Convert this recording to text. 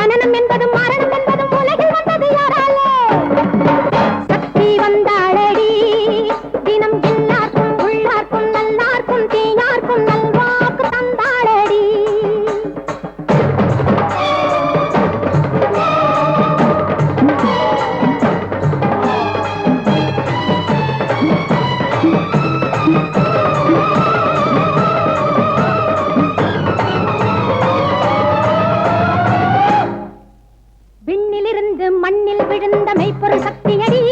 ஜனனம் என்பதும் இருந்த மெய்ப்பொரு சக்தியடி.